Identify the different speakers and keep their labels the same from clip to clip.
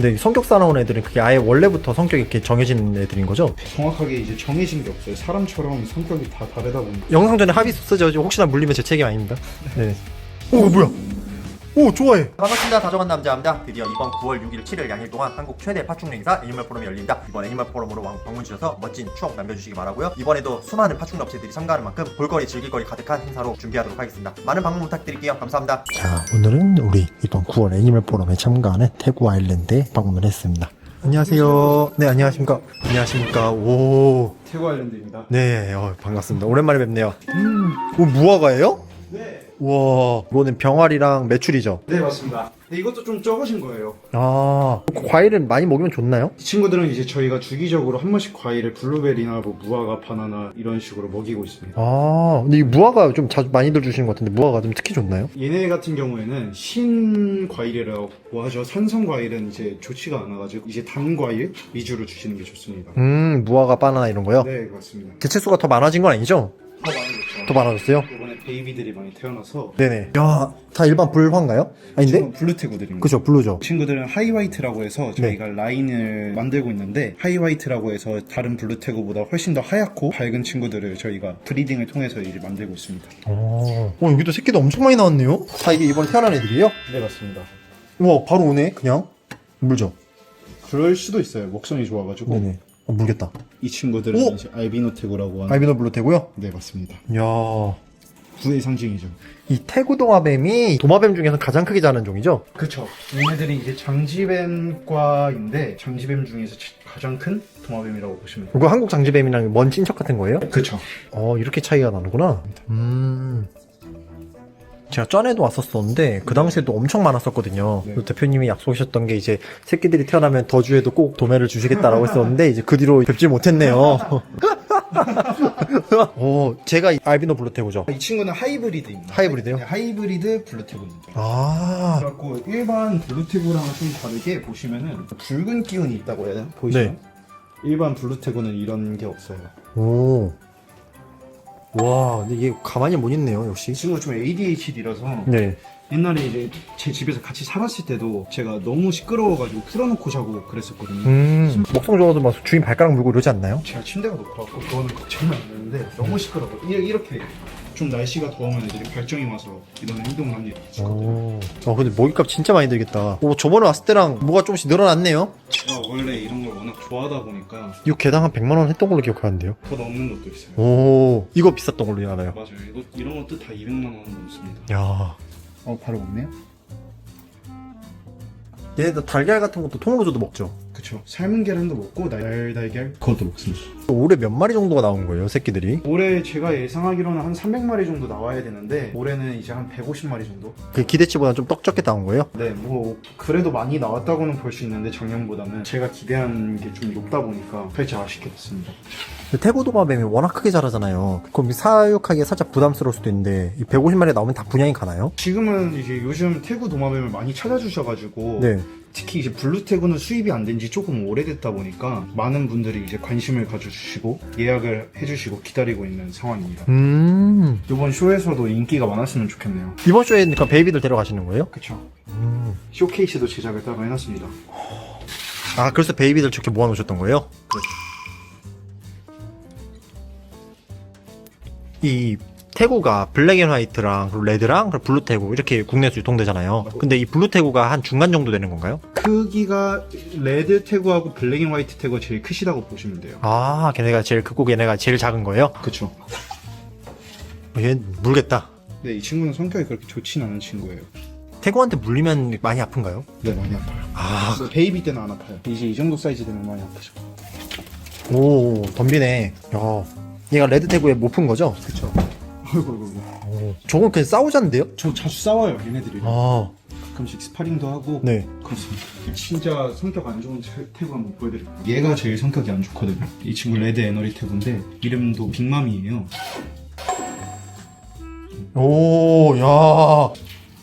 Speaker 1: 근데 성격사 나온 애들은 그게 아예 원래부터 성격이 이렇게 정해진 애들인 거죠?
Speaker 2: 정확하게 이제 정해진 게 없어요. 사람처럼 성격이 다 다르다 보니까.
Speaker 1: 영상 전에 합의 쓰죠. 혹시나 물리면 제 책임 아닙니다. 네. 오 뭐야? 오 좋아해. 반갑습니다. 다정한 남자입니다. 드디어 이번 9월 6일 7일 양일 동안 한국 최대 파충류 행사 애니멀 포럼이 열립니다. 이번 애니멀 포럼으로 왕- 방문 주셔서 멋진 추억 남겨주시기 바라고요. 이번에도 수많은 파충류 업체들이 참가하는 만큼 볼거리 즐길거리 가득한 행사로 준비하도록 하겠습니다. 많은 방문 부탁드릴게요. 감사합니다. 자 오늘은 우리 이번 9월 애니멀 포럼에 참가하는 태구 아일랜드에 방문을 했습니다. 안녕하세요. 네 안녕하십니까. 안녕하십니까. 오.
Speaker 2: 태고 아일랜드입니다.
Speaker 1: 네, 어, 반갑습니다. 오랜만에 뵙네요. 음, 오, 무화과예요?
Speaker 2: 네.
Speaker 1: 우와, 이거는 병아리랑 메추리죠?
Speaker 2: 네 맞습니다. 근데 이것도 좀 적으신 거예요.
Speaker 1: 아, 과일은 많이 먹으면 좋나요?
Speaker 2: 이 친구들은 이제 저희가 주기적으로 한 번씩 과일을 블루베리나 뭐 무화과, 바나나 이런 식으로 먹이고 있습니다.
Speaker 1: 아, 근데 이 무화과 좀 자주 많이들 주시는 것 같은데 무화과 좀 특히 좋나요?
Speaker 2: 얘네 같은 경우에는 신 과일이라고 하죠. 산성 과일은 이제 좋지가 않아가지고 이제 단 과일 위주로 주시는 게 좋습니다.
Speaker 1: 음, 무화과, 바나나 이런 거요?
Speaker 2: 네 맞습니다.
Speaker 1: 개체수가 더 많아진 건 아니죠?
Speaker 2: 더 많이 좋죠.
Speaker 1: 더 많아졌어요?
Speaker 2: 이번에 베이비들이 많이 태어나서
Speaker 1: 네네. 야, 다 일반 불화인가요? 아닌데?
Speaker 2: 지금 블루 태구들입니다.
Speaker 1: 그죠, 블루죠.
Speaker 2: 친구들은 하이화이트라고 해서 저희가 라인을 만들고 있는데 하이화이트라고 해서 다른 블루태구보다 훨씬 더 하얗고 밝은 친구들을 저희가 브리딩을 통해서 이제 만들고 있습니다.
Speaker 1: 어, 어, 여기도 새끼도 엄청 많이 나왔네요? 다 이게 이번에 태어난 애들이에요?
Speaker 2: 네 맞습니다.
Speaker 1: 우와, 바로 오네, 그냥. 물죠?
Speaker 2: 그럴 수도 있어요. 먹성이 좋아가지고
Speaker 1: 네네. 어, 물겠다.
Speaker 2: 이 친구들은
Speaker 1: 오!
Speaker 2: 이제 알비노 태구라고 하는
Speaker 1: 알비노 블루태고요?
Speaker 2: 네 맞습니다.
Speaker 1: 이야.
Speaker 2: 부의 상징이죠.
Speaker 1: 이 태구 도마뱀이 도마뱀 중에서 가장 크게 자라는 종이죠?
Speaker 2: 그쵸. 얘네들이 이제 장지뱀과인데 장지뱀 중에서 가장 큰 도마뱀이라고 보시면 돼요.
Speaker 1: 이거 한국 장지뱀이랑 먼 친척 같은 거예요?
Speaker 2: 그쵸.
Speaker 1: 어, 이렇게 차이가 나는구나. 음. 제가 전에도 왔었었는데 그 당시에도 엄청 많았었거든요.
Speaker 2: 네.
Speaker 1: 그래서 대표님이 약속하셨던 게 이제 새끼들이 태어나면 더 주에도 꼭 도매를 주시겠다라고 했었는데 이제 그 뒤로 뵙질 못했네요. 어, 제가 이 알비노 블루테고죠.
Speaker 2: 이 친구는 하이브리드입니다.
Speaker 1: 하이브리드요?
Speaker 2: 네, 하이브리드 블루테구입니다.
Speaker 1: 아,
Speaker 2: 그래갖고 일반 블루테구랑은 좀 다르게 보시면은 붉은 기운이 있다고 해야 되나? 보이시죠?
Speaker 1: 네.
Speaker 2: 일반 블루테구는 이런 게 없어요.
Speaker 1: 오. 와, 근데 이게 가만히 못 있네요,
Speaker 2: 이
Speaker 1: 역시.
Speaker 2: 친구가 좀 ADHD라서
Speaker 1: 네.
Speaker 2: 옛날에 이제 제 집에서 같이 살았을 때도 제가 너무 시끄러워가지고 풀어놓고 자고 그랬었거든요.
Speaker 1: 음, 먹성 좋아도 막 주인 발가락 물고 이러지 않나요?
Speaker 2: 제가 침대가 높아갖고 그거는 걱정이 안 되는데 너무 시끄러워. 이- 이렇게 좀 날씨가 더우면 애들이 발정이 와서 이런 행동을 하는 게 있거든요.
Speaker 1: 오. 어, 근데 먹이값 진짜 많이 들겠다. 오, 저번에 왔을 때랑 뭐가 조금씩 늘어났네요?
Speaker 2: 제가 원래 이런 걸 워낙 좋아하다 보니까
Speaker 1: 이거 개당 한 100만원 했던 걸로 기억하는데요?
Speaker 2: 더 넘는 것도 있어요.
Speaker 1: 오, 이거 비쌌던 걸로 알아요.
Speaker 2: 맞아요. 이거, 이런 것도 다 200만 원 넘습니다.
Speaker 1: 야
Speaker 2: 어, 바로 먹네요?
Speaker 1: 얘네들 달걀 같은 것도 통으로 줘도 먹죠?
Speaker 2: 그쵸. 삶은 계란도 먹고 날달걀 그것도 먹습니다.
Speaker 1: 올해 몇 마리 정도가 나온 거예요, 새끼들이?
Speaker 2: 올해 제가 예상하기로는 한 300마리 정도 나와야 되는데 올해는 이제 한 150마리 정도?
Speaker 1: 그 기대치보다 좀 떡 적게 나온 거예요?
Speaker 2: 네, 뭐 그래도 많이 나왔다고는 볼 수 있는데 작년보다는 제가 기대한 게 좀 높다 보니까 살짝 아쉽게 됐습니다.
Speaker 1: 근데 태고 도마뱀이 워낙 크게 자라잖아요. 그럼 사육하기에 살짝 부담스러울 수도 있는데, 이 150마리 나오면 다 분양이 가나요?
Speaker 2: 지금은 이제 요즘 태구 도마뱀을 많이 찾아주셔가지고
Speaker 1: 네.
Speaker 2: 특히 이제 블루 태구는 수입이 안 된 지 조금 오래됐다 보니까 많은 분들이 이제 관심을 가져주시고 예약을 해주시고 기다리고 있는 상황입니다.
Speaker 1: 음.
Speaker 2: 이번 쇼에서도 인기가 많았으면 좋겠네요.
Speaker 1: 이번 쇼에 그러니까 베이비들 데려가시는 거예요?
Speaker 2: 그쵸.
Speaker 1: 음.
Speaker 2: 쇼케이스도 제작을 따로 해놨습니다.
Speaker 1: 아, 그래서 베이비들 저렇게 모아놓으셨던 거예요? 이 태구가 블랙 앤 화이트랑 그리고 레드랑 그리고 블루 태구 이렇게 국내에서 유통되잖아요. 근데 이 블루 태구가 한 중간 정도 되는 건가요?
Speaker 2: 크기가 레드 태구하고 블랙 앤 화이트 태구가 제일 크시다고 보시면 돼요.
Speaker 1: 아, 걔네가 제일 크고 걔네가 제일 작은 거예요?
Speaker 2: 그쵸.
Speaker 1: 얘 물겠다.
Speaker 2: 네, 이 친구는 성격이 그렇게 좋진 않은 친구예요.
Speaker 1: 태구한테 물리면 많이 아픈가요?
Speaker 2: 네, 많이 아파요.
Speaker 1: 아,
Speaker 2: 뭐 베이비 때는 안 아파요. 이제 이 정도 사이즈 되면 많이 아프죠.
Speaker 1: 오, 덤비네. 야, 얘가 레드 태구에 못 푼 거죠?
Speaker 2: 그쵸. 어이구, 어이구, 어이구.
Speaker 1: 오, 저건 그냥 싸우자는데요?
Speaker 2: 저 자주 싸워요, 얘네들이.
Speaker 1: 아,
Speaker 2: 가끔씩 스파링도 하고.
Speaker 1: 네.
Speaker 2: 그렇습니다. 진짜 성격 안 좋은 태- 태구 한번 보여드릴게요. 얘가 제일 성격이 안 좋거든요. 이 친구 레드 에너리 태구인데 이름도 빅맘이에요.
Speaker 1: 오, 야.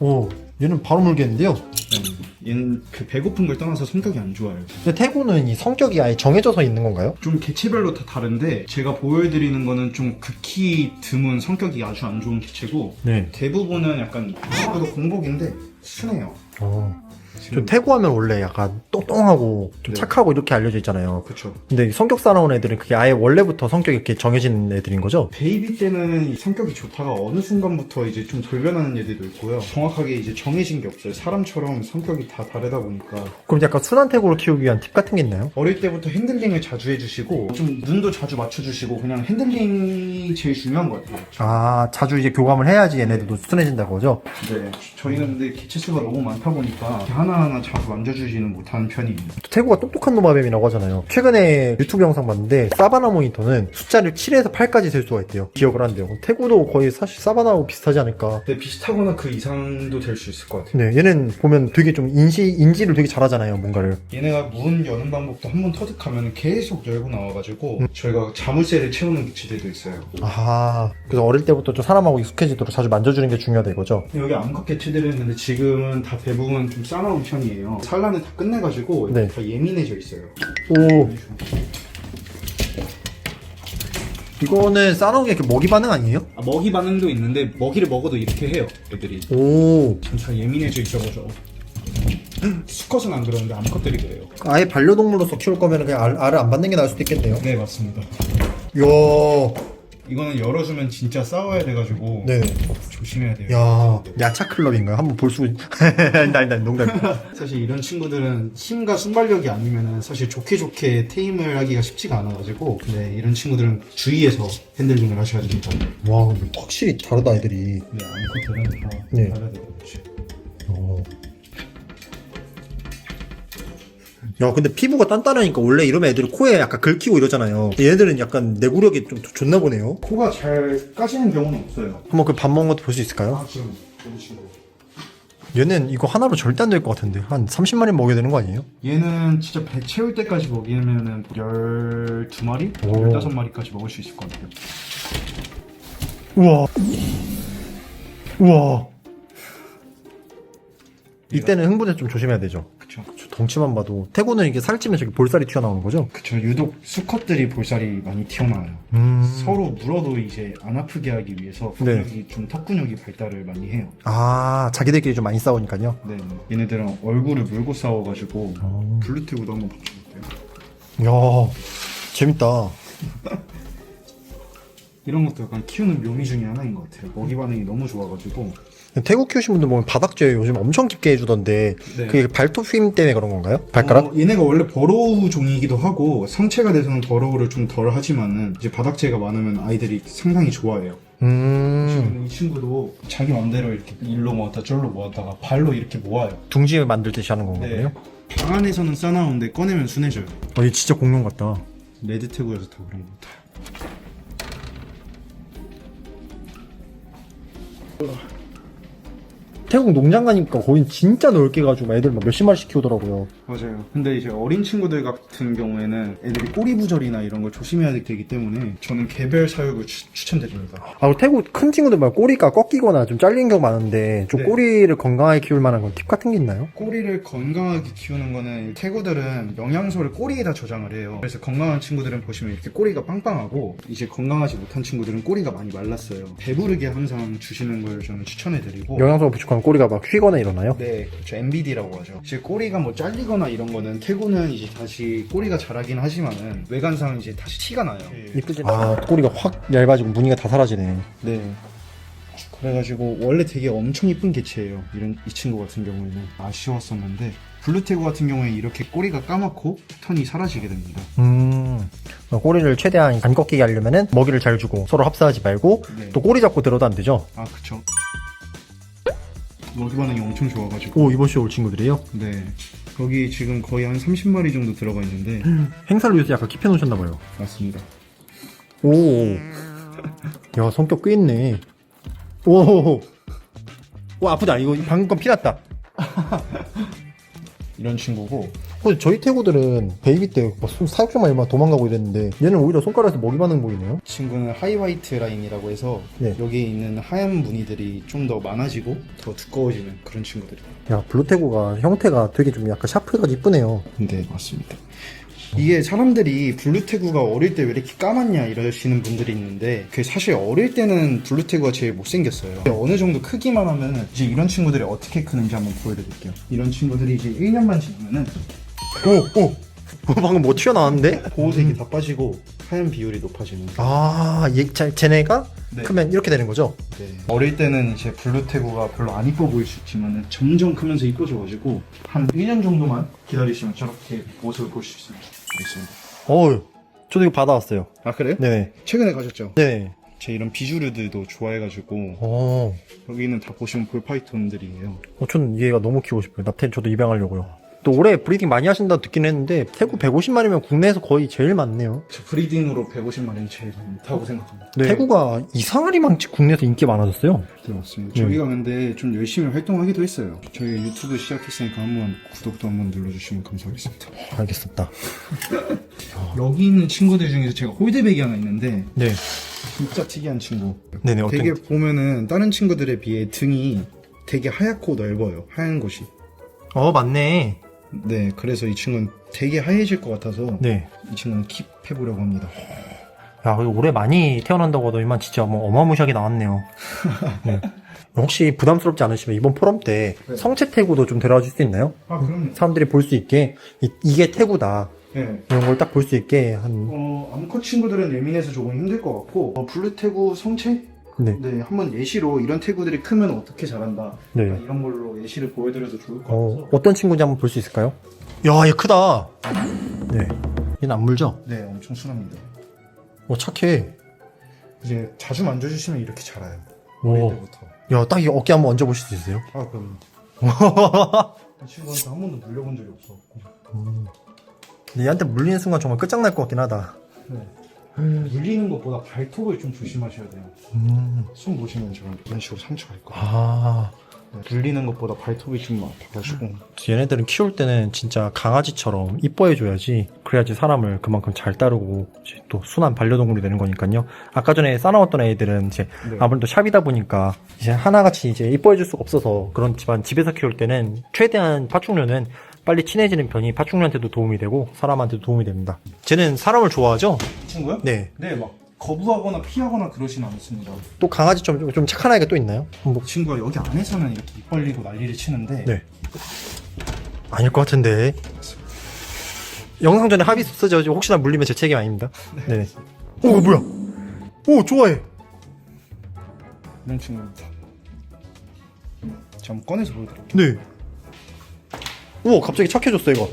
Speaker 1: 오, 얘는 바로 물겠는데요?
Speaker 2: 네, 얘는 그 배고픈 걸 떠나서 성격이 안 좋아요.
Speaker 1: 근데 태구는 이 성격이 아예 정해져서 있는 건가요?
Speaker 2: 좀 개체별로 다 다른데 제가 보여드리는 거는 좀 극히 드문 성격이 아주 안 좋은 개체고
Speaker 1: 네.
Speaker 2: 대부분은 약간 그래도 공복인데 순해요.
Speaker 1: 어. 좀 태고하면 원래 약간 똥똥하고 좀
Speaker 2: 네.
Speaker 1: 착하고 이렇게 알려져 있잖아요.
Speaker 2: 그쵸.
Speaker 1: 근데 성격 싸나운 애들은 그게 아예 원래부터 성격이 이렇게 정해진 애들인 거죠?
Speaker 2: 베이비 때는 이 성격이 좋다가 어느 순간부터 이제 좀 돌변하는 애들도 있고요. 정확하게 이제 정해진 게 없어요. 사람처럼 성격이 다 다르다 보니까
Speaker 1: 그럼 약간 순한 태고를 키우기 위한 팁 같은 게 있나요?
Speaker 2: 어릴 때부터 핸들링을 자주 해주시고 좀 눈도 자주 맞춰주시고 그냥 핸들링이 제일 중요한 것 같아요.
Speaker 1: 아, 자주 이제 교감을 해야지 얘네들도 순해진다고 하죠?
Speaker 2: 네. 저희는 근데 개체 수가 너무 많다 보니까 하나하나 자주 만져주지는 못하는 편이에요.
Speaker 1: 태고가 똑똑한 노마뱀이라고 하잖아요. 최근에 유튜브 영상 봤는데 사바나 모니터는 숫자를 7에서 8까지 셀 수가 있대요. 기억을 한대요. 태고도 거의 사실 사바나하고 비슷하지 않을까.
Speaker 2: 근데 비슷하거나 그 이상도 될 수 있을 것 같아요.
Speaker 1: 네, 얘는 보면 되게 좀 인시, 인지를 되게 잘하잖아요, 뭔가를.
Speaker 2: 얘네가 문 여는 방법도 한 번 터득하면 계속 열고 나와가지고 저희가 자물쇠를 채우는 기체들도 있어요.
Speaker 1: 아, 그래서 어릴 때부터 좀 사람하고 익숙해지도록 자주 만져주는 게 중요하다 이거죠?
Speaker 2: 여기 암컷 개체들은 근데 지금은 다 대부분 좀 싸나 운 편이에요. 산란을 다 끝내가지고
Speaker 1: 네.
Speaker 2: 다 예민해져 있어요.
Speaker 1: 오. 이거는 싸놓은 게 이렇게 먹이 반응 아니에요?
Speaker 2: 아, 먹이 반응도 있는데 먹이를 먹어도 이렇게 해요. 애들이
Speaker 1: 오.
Speaker 2: 진짜 예민해져 있어가지고 수컷은 안 그러는데 암컷들이 그래요.
Speaker 1: 아예 반려동물로서 키울 거면 그냥 알, 알을 안 받는 게 나을 수도 있겠네요.
Speaker 2: 네 맞습니다.
Speaker 1: 이야.
Speaker 2: 이거는 열어주면 진짜 싸워야 돼가지고
Speaker 1: 네.
Speaker 2: 조심해야 돼요.
Speaker 1: 야, 야차 클럽인가요? 한번 볼 수. 아니다, 아니다, 농담.
Speaker 2: 사실 이런 친구들은 힘과 순발력이 아니면은 사실 좋게 좋게 테임을 하기가 쉽지가 않아가지고 네, 이런 친구들은 주의해서 핸들링을 하셔야 됩니다.
Speaker 1: 와, 근데 확실히 다르다 애들이.
Speaker 2: 네, 암컷들은 다
Speaker 1: 네.
Speaker 2: 알아야 되거든요.
Speaker 1: 야, 근데 피부가 단단하니까 원래 이러면 애들이 코에 약간 긁히고 이러잖아요. 얘네들은 약간 내구력이 좀 좋나 보네요.
Speaker 2: 코가 잘 까지는 경우는 없어요.
Speaker 1: 한번 그 밥 먹은 것도 볼 수 있을까요?
Speaker 2: 아, 좋은 친구.
Speaker 1: 얘는 이거 하나로 절대 안 될 것 같은데. 한 30마리 먹여야 되는 거 아니에요?
Speaker 2: 얘는 진짜 배 채울 때까지 먹이면은 12마리?
Speaker 1: 오.
Speaker 2: 15마리까지 먹을 수 있을 것 같아요.
Speaker 1: 우와. 우와. 이때는 흥분해서 좀 조심해야 되죠. 덩치만 봐도 태고는 이게 살찌면 저기 볼살이 튀어나오는 거죠?
Speaker 2: 그쵸. 유독 수컷들이 볼살이 많이 튀어나와요.
Speaker 1: 음.
Speaker 2: 서로 물어도 이제 안 아프게 하기 위해서
Speaker 1: 네.
Speaker 2: 근육이 좀 턱근육이 발달을 많이 해요.
Speaker 1: 아, 자기들끼리 좀 많이 싸우니까요.
Speaker 2: 네. 얘네들은 얼굴을 물고 싸워가지고
Speaker 1: 어.
Speaker 2: 블루투브도 한번 바꿔볼게요.
Speaker 1: 야, 재밌다.
Speaker 2: 이런 것도 약간 키우는 묘미 중에 하나인 것 같아요. 먹이 반응이 너무 좋아가지고
Speaker 1: 태국 키우신 분들 보면 바닥재 요즘 엄청 깊게 해주던데
Speaker 2: 네.
Speaker 1: 그게 발톱 휘임 때문에 그런 건가요? 발가락?
Speaker 2: 어, 얘네가 원래 버로우 종이기도 하고 성체가 돼서는 버로우를 좀 덜 하지만은 이제 바닥재가 많으면 아이들이 상당히 좋아해요.
Speaker 1: 음,
Speaker 2: 지금 이 친구도 자기 맘대로 이렇게 일로 모았다 저로 모았다가 발로 이렇게 모아요.
Speaker 1: 둥지 만들 듯이 하는 건가요?
Speaker 2: 네. 방 안에서는 싸나운데 꺼내면 순해져요.
Speaker 1: 어, 얘 진짜 공룡 같다.
Speaker 2: 레드태고여서 더 그런 것 같아요.
Speaker 1: 不冷 태국 농장 가니까 거긴 진짜 넓게 가지고 애들 막 몇십 마리씩 키우더라고요.
Speaker 2: 맞아요. 근데 이제 어린 친구들 같은 경우에는 애들이 꼬리 부절이나 이런 걸 조심해야 되기 때문에 저는 개별 사육을 추, 추천드립니다.
Speaker 1: 아, 태국 큰 친구들 말 꼬리가 꺾이거나 좀 잘린 경우 많은데 좀
Speaker 2: 네.
Speaker 1: 꼬리를 건강하게 키울 만한 건 팁 같은 게 있나요?
Speaker 2: 꼬리를 건강하게 키우는 거는 태고들은 영양소를 꼬리에다 저장을 해요. 그래서 건강한 친구들은 보시면 이렇게 꼬리가 빵빵하고 이제 건강하지 못한 친구들은 꼬리가 많이 말랐어요. 배부르게 항상 주시는 걸 저는 추천해드리고
Speaker 1: 영양소가 부족 하면 꼬리가 막 휘거나 이러나요?
Speaker 2: 네, 그렇죠. MBD라고 하죠. 이제 꼬리가 뭐 잘리거나 이런 거는 태고는 이제 다시 꼬리가 자라긴 하지만은 외관상 이제 다시 티가 나요.
Speaker 1: 이쁘지? 아, 꼬리가 확 얇아지고 무늬가 다 사라지네.
Speaker 2: 네. 그래가지고 원래 되게 엄청 이쁜 개체예요. 이런 이 친구 같은 경우에는 아쉬웠었는데 블루테고 같은 경우에 이렇게 꼬리가 까맣고 턴이 사라지게 됩니다.
Speaker 1: 음, 꼬리를 최대한 안 꺾이게 하려면은 먹이를 잘 주고 서로 합사하지 말고
Speaker 2: 네.
Speaker 1: 또 꼬리 잡고 들어도 안 되죠?
Speaker 2: 아 그쵸. 먹이 반응이 엄청 좋아가지고
Speaker 1: 오, 이번 시에 올 친구들이에요?
Speaker 2: 네. 거기 지금 거의 한 30마리 정도 들어가 있는데
Speaker 1: 행사를 위해서 약간 킵해 놓으셨나 봐요.
Speaker 2: 맞습니다.
Speaker 1: 오. 야, 성격 꽤 있네. 오. 오, 아프다. 이거 방금 건 피났다.
Speaker 2: 이런 친구고
Speaker 1: 저희 태고들은 베이비 손- 사육장만 얼마 도망가고 이랬는데 얘는 오히려 손가락에서 먹이 반응 보이네요.
Speaker 2: 친구는 하이화이트 라인이라고 해서
Speaker 1: 네.
Speaker 2: 여기에 있는 하얀 무늬들이 좀 더 많아지고 더 두꺼워지는 그런 친구들이에요.
Speaker 1: 야, 블루태고가 형태가 되게 좀 약간 샤프해가지고 이쁘네요.
Speaker 2: 네 맞습니다. 이게 사람들이 블루태구가 어릴 때 왜 이렇게 까맣냐 이러시는 분들이 있는데 그게 사실 어릴 때는 블루태구가 제일 못생겼어요 어느 정도 크기만 하면 이제 이런 친구들이 어떻게 크는지 한번 보여드릴게요 이런 친구들이 이제 1년만 지나면은
Speaker 1: 오, 오. 뭐 방금 뭐 튀어나왔는데?
Speaker 2: 보호색이 다 빠지고 하얀 비율이 높아지는
Speaker 1: 아, 얘, 자, 쟤네가
Speaker 2: 네.
Speaker 1: 크면 이렇게 되는 거죠?
Speaker 2: 네. 어릴 때는 이제 블루태구가 별로 안 이뻐 보일 수 있지만 점점 크면서 이뻐져가지고 한 1년 정도만 기다리시면 저렇게 모습을 볼 수 있습니다. 알겠습니다.
Speaker 1: 어우, 저도 이거 받아왔어요.
Speaker 2: 아 그래요?
Speaker 1: 네네.
Speaker 2: 최근에 가셨죠?
Speaker 1: 네네.
Speaker 2: 제 이런 비주류들도 좋아해가지고
Speaker 1: 어,
Speaker 2: 여기는 다 보시면 볼파이톤들이에요.
Speaker 1: 어, 저는 얘가 너무 키우고 싶어요. 납텐 저도 입양하려고요. 또 올해 브리딩 많이 하신다고 듣긴 했는데, 태구 150마리면 국내에서 거의 제일 많네요.
Speaker 2: 저 브리딩으로 150마리는 제일 많다고 생각합니다.
Speaker 1: 태구가 이상하리 망치 국내에서 인기 많아졌어요.
Speaker 2: 네, 맞습니다.
Speaker 1: 네.
Speaker 2: 저희가 근데 좀 열심히 활동하기도 했어요. 저희 유튜브 시작했으니까 한번 구독도 한번 눌러주시면 감사하겠습니다.
Speaker 1: 알겠습니다.
Speaker 2: 여기 있는 친구들 중에서 제가 홀드백이 하나 있는데
Speaker 1: 네.
Speaker 2: 진짜 특이한 친구.
Speaker 1: 네네, 어떤.
Speaker 2: 되게 보면은 다른 친구들에 비해 등이 되게 하얗고 넓어요. 하얀 곳이.
Speaker 1: 어, 맞네.
Speaker 2: 네, 그래서 이 친구는 되게 하얘질 것 같아서
Speaker 1: 네.
Speaker 2: 이 친구는 킵해보려고 합니다.
Speaker 1: 야, 그리고 올해 많이 태어난다고 하더니만 진짜 뭐 어마무시하게 나왔네요. 네. 혹시 부담스럽지 않으시면 이번 포럼 때
Speaker 2: 네.
Speaker 1: 성체 태구도 좀 데려와 줄 수 있나요?
Speaker 2: 아, 그럼요.
Speaker 1: 사람들이 볼 수 있게 이, 게 태구다
Speaker 2: 네.
Speaker 1: 이런 걸 딱 볼 수 있게 한
Speaker 2: 어, 암컷 친구들은 예민해서 조금 힘들 것 같고 어, 블루 태구 성체?
Speaker 1: 네.
Speaker 2: 네, 한번 예시로 이런 태구들이 크면 어떻게 자란다.
Speaker 1: 네.
Speaker 2: 이런 걸로 예시를 보여드려도 좋을 것
Speaker 1: 어,
Speaker 2: 같아서.
Speaker 1: 어떤 친구인지 한번 볼 수 있을까요? 야, 얘 크다. 네. 얘는 안 물죠?
Speaker 2: 네, 엄청 순합니다.
Speaker 1: 어, 착해.
Speaker 2: 이제 자주 만져주시면 이렇게 자라요.
Speaker 1: 오.
Speaker 2: 어릴 때부터.
Speaker 1: 야, 딱 이 어깨 한번 얹어보실 수 있어요?
Speaker 2: 아, 그럼. 이 친구한테 한 번도 물려본 적이 없었고.
Speaker 1: 근데 얘한테 물리는 순간 정말 끝장날 것 같긴 하다.
Speaker 2: 네. 물리는 것보다 발톱을 좀 조심하셔야 돼요.
Speaker 1: 음.
Speaker 2: 손 보시면 지금 이런 식으로 상처가 있거든요.
Speaker 1: 아.
Speaker 2: 네, 물리는 것보다 발톱이 좀 아파가지고.
Speaker 1: 얘네들은 키울 때는 진짜 강아지처럼 이뻐해줘야지 그래야지 사람을 그만큼 잘 따르고 이제 또 순한 반려동물이 되는 거니까요. 아까 전에 싸나웠던 애들은 이제
Speaker 2: 네.
Speaker 1: 아무래도 샵이다 보니까 이제 하나같이 이제 이뻐해줄 수가 없어서 그렇지만 집에서 키울 때는 최대한 파충류는 빨리 친해지는 편이 파충류한테도 도움이 되고 사람한테도 도움이 됩니다. 쟤는 사람을 좋아하죠?
Speaker 2: 이 친구요?
Speaker 1: 네.
Speaker 2: 네, 막 거부하거나 피하거나 그러진 않습니다.
Speaker 1: 또 강아지처럼 좀 착한 아이가 또 있나요? 뭐,
Speaker 2: 이 친구가 여기 안에서는 이렇게 입 벌리고 난리를 치는데
Speaker 1: 네. 아닐 것 같은데. 영상 전에 합의 쓰죠. 혹시나 물리면 제 책임 아닙니다. 네. 오, 뭐야? 오, 좋아해.
Speaker 2: 이런 친구입니다. 제가 한번 꺼내서 보여드릴게요.
Speaker 1: 네. 우와, 갑자기 착해졌어, 이거.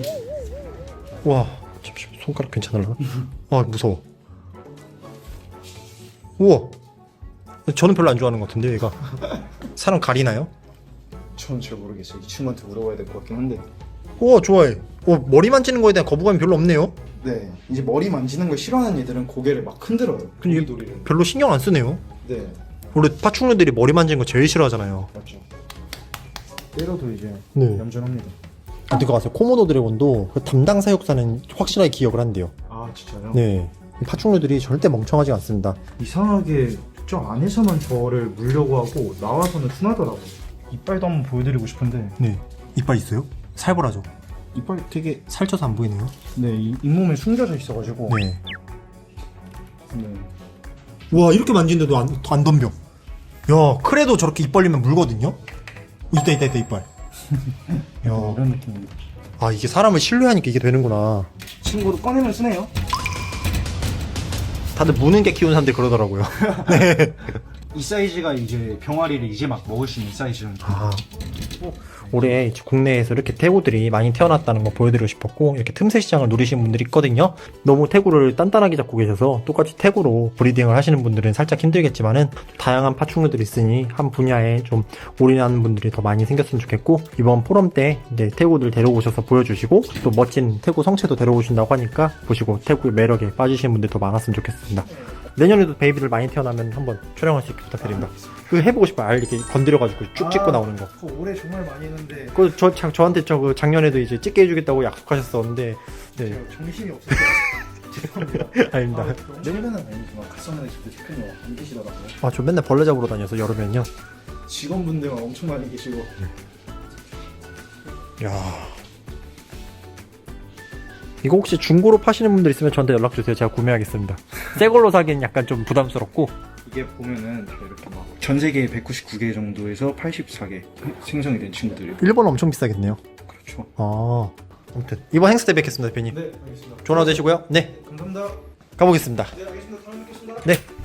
Speaker 1: 와, 잠시 손가락 괜찮을라? 아, 무서워. 우와. 저는 별로 안 좋아하는 것 같은데, 얘가. 사람 가리나요?
Speaker 2: 저는 잘 모르겠어요. 이 친구한테 물어봐야 될 것 같긴 한데.
Speaker 1: 우와, 좋아해. 오, 머리 만지는 거에 대한 거부감이 별로 없네요.
Speaker 2: 네, 이제 머리 만지는 걸 싫어하는 애들은 고개를 막 흔들어요.
Speaker 1: 근데
Speaker 2: 도리도리를.
Speaker 1: 별로 신경 안 쓰네요.
Speaker 2: 네,
Speaker 1: 원래 파충류들이 머리 만지는 거 제일 싫어하잖아요.
Speaker 2: 맞죠. 때려도 이제
Speaker 1: 네.
Speaker 2: 얌전합니다.
Speaker 1: 아, 그거 아세요? 코모도 드래곤도 그 담당 사육사는 확실하게 기억을 한대요.
Speaker 2: 아 진짜요?
Speaker 1: 네. 이 파충류들이 절대 멍청하지 않습니다.
Speaker 2: 이상하게 저 안에서만 저를 물려고 하고 나와서는 순하더라고요. 이빨도 한번 보여드리고 싶은데
Speaker 1: 네. 이빨 있어요? 살벌하죠?
Speaker 2: 이빨 되게
Speaker 1: 살쪄서 안 보이네요.
Speaker 2: 네 이- 잇몸에 숨겨져 있어가지고
Speaker 1: 네.
Speaker 2: 네.
Speaker 1: 와, 이렇게 만지는데도 안, 안 덤벼. 야, 크레도 저렇게 입 벌리면 물거든요? 있다, 있다, 있다, 이빨. 야,
Speaker 2: 이런 느낌입니다.
Speaker 1: 아, 이게 사람을 신뢰하니까 이게 되는구나.
Speaker 2: 친구도 꺼내면 쓰네요.
Speaker 1: 다들 무는 개 키우는 사람들 이 그러더라고요.
Speaker 2: 이 사이즈가 이제 병아리를 이제 막 먹을 수 있는 사이즈입니다.
Speaker 1: 아. 올해 국내에서 이렇게 태구들이 많이 태어났다는 거 보여드리고 싶었고 이렇게 틈새 시장을 누리시는 분들이 있거든요. 너무 태구를 단단하게 잡고 계셔서 똑같이 태구로 브리딩을 하시는 분들은 살짝 힘들겠지만은 다양한 파충류들이 있으니 한 분야에 좀 올인하는 분들이 더 많이 생겼으면 좋겠고 이번 포럼 때 이제 태구들 데려오셔서 보여주시고 또 멋진 태구 성체도 데려오신다고 하니까 보시고 태구의 매력에 빠지시는 분들 더 많았으면 좋겠습니다. 내년에도 베이비들 많이 태어나면 한번 촬영할 수 있게 부탁드립니다. 그 해보고 싶어요. 알 이렇게 건드려가지고 쭉 찍고 나오는 거.
Speaker 2: 그 올해 정말 많이 했는데
Speaker 1: 그 저 저한테 저 그 작년에도 이제 찍게 해주겠다고 약속하셨었는데 네
Speaker 2: 제가 정신이 없어서 죄송합니다.
Speaker 1: 아닙니다.
Speaker 2: 아, 내년에는 아니지만 갔었는데 진짜 대표님 안 계시더라고요.
Speaker 1: 아 저 맨날 벌레 잡으러 다녀서 여름엔요.
Speaker 2: 직원분들만 엄청 많이 계시고
Speaker 1: 야 이거 혹시 중고로 파시는 분들 있으면 저한테 연락 주세요. 제가 구매하겠습니다. 새 걸로 사기엔 약간 좀 부담스럽고
Speaker 2: 이게 보면은 다 이렇게 막 전 세계 199개 정도에서 84개 생성이 된 친구들이고
Speaker 1: 일본은 엄청 비싸겠네요.
Speaker 2: 그렇죠.
Speaker 1: 아 아무튼 이번 행사 때 뵙겠습니다, 대표님.
Speaker 2: 네, 알겠습니다.
Speaker 1: 좋은 하루 되시고요. 네,
Speaker 2: 감사합니다.
Speaker 1: 가보겠습니다.
Speaker 2: 네, 알겠습니다. 다음에 뵙겠습니다.
Speaker 1: 네.